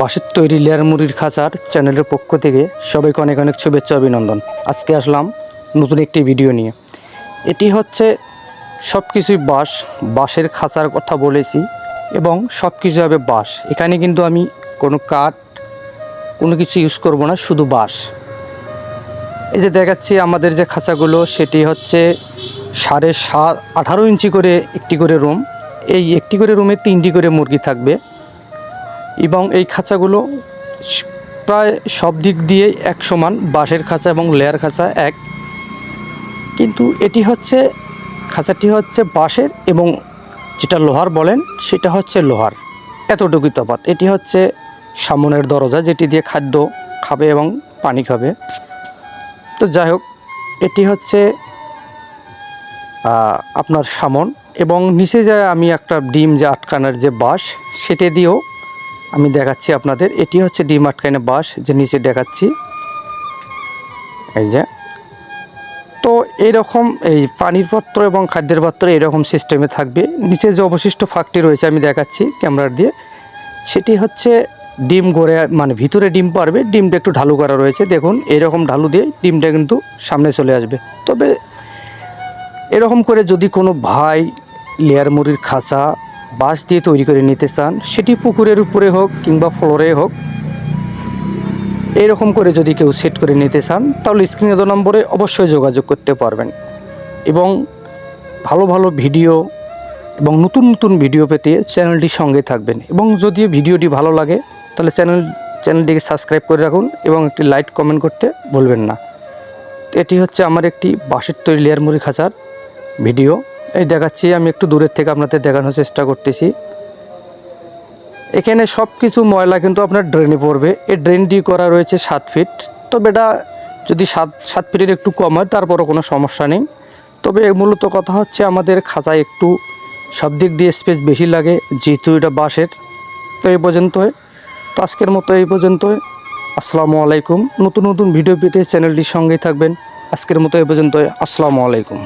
বাঁশের তৈরি লেয়ার মুড়ির খাঁচার চ্যানেলের পক্ষ থেকে সবাইকে অনেক অনেক শুভেচ্ছা অভিনন্দন। আজকে আসলাম নতুন একটি ভিডিও নিয়ে। এটি হচ্ছে সব কিছুই বাঁশ, বাঁশের খাঁচার কথা বলেছি এবং সব কিছু হবে বাঁশ। এখানে কিন্তু আমি কোনো কাঠ, কোনো কিছু ইউজ করব না, শুধু বাঁশ। এই যে দেখাচ্ছি আমাদের যে খাঁচাগুলো, সেটি হচ্ছে সাড়ে সাত, আঠারো ইঞ্চি করে একটি করে রুম। এই একটি করে রুমে তিনটি করে মুরগি থাকবে। এবং এই খাঁচাগুলো প্রায় সব দিক দিয়ে এক সমান, বাঁশের খাঁচা এবং লেয়ার খাঁচা এক। কিন্তু এটি হচ্ছে, খাঁচাটি হচ্ছে বাঁশের এবং যেটা লোহার বলেন, সেটা হচ্ছে লোহার। এতটুকুই তফাৎ। এটি হচ্ছে সামনের দরজা যেটি দিয়ে খাদ্য খাবে এবং পানি খাবে। তো যাই হোক, এটি হচ্ছে আপনার সামন এবং নিচে যায় আমি একটা ডিম যে আটকানোর যে বাঁশ, সেটা দিয়েও আমি দেখাচ্ছি আপনাদের। এটি হচ্ছে ডিম আটকানো বাঁশ যে নিচে দেখাচ্ছি। এই যে। তো এইরকম এই পানির পাত্র এবং খাদ্যের পাত্র এরকম সিস্টেমে থাকবে। নিচে যে অবশিষ্ট ফাঁকটি রয়েছে, আমি দেখাচ্ছি ক্যামেরার দিয়ে। সেটি হচ্ছে ডিম গড়ে মানে ভিতরে ডিম পারবে, ডিমটা একটু ঢালু করা রয়েছে। দেখুন এরকম ঢালু দিয়ে ডিমটা কিন্তু সামনে চলে আসবে। তবে এরকম করে যদি কোনো ভাই লেয়ার মুড়ির খাঁচা বাঁশ দিয়ে তৈরি করে নিতে চান, সেটি পুকুরের উপরে হোক কিংবা ফ্লোরে হোক, এরকম করে যদি কেউ সেট করে নিতে চান, তাহলে স্ক্রিনে দো নম্বরে অবশ্যই যোগাযোগ করতে পারবেন। এবং ভালো ভালো ভিডিও এবং নতুন নতুন ভিডিও পেতে চ্যানেলটির সঙ্গে থাকবেন। এবং যদি ভিডিওটি ভালো লাগে, তাহলে চ্যানেল, চ্যানেলটিকে সাবস্ক্রাইব করে রাখুন এবং একটি লাইক, কমেন্ট করতে ভুলবেন না। এটি হচ্ছে আমার একটি বাঁশের তৈরি লেয়ার মুড়ি খাঁচার ভিডিও। দেখাচ্ছি, আমি একটু দূরের থেকে আপনাদের দেখানোর চেষ্টা করতেছি। এখানে সব কিছু ময়লা কিন্তু আপনার ড্রেনে পড়বে। এই ড্রেনটি করা রয়েছে সাত ফিট তবে এটা যদি সাত সাত ফিটের একটু কম হয়, তারপরও কোনো সমস্যা নেই। তবে মূলত কথা হচ্ছে, আমাদের খাঁচায় একটু সব দিক দিয়ে স্পেস বেশি লাগে, যেহেতু এটা বাঁশের। তো এই পর্যন্তই। তো আজকের মতো এই পর্যন্তই। আসসালামু আলাইকুম। নতুন নতুন ভিডিও পেতে চ্যানেলটির সঙ্গেই থাকবেন। আজকের মতো এই পর্যন্তই। আসসালামু আলাইকুম।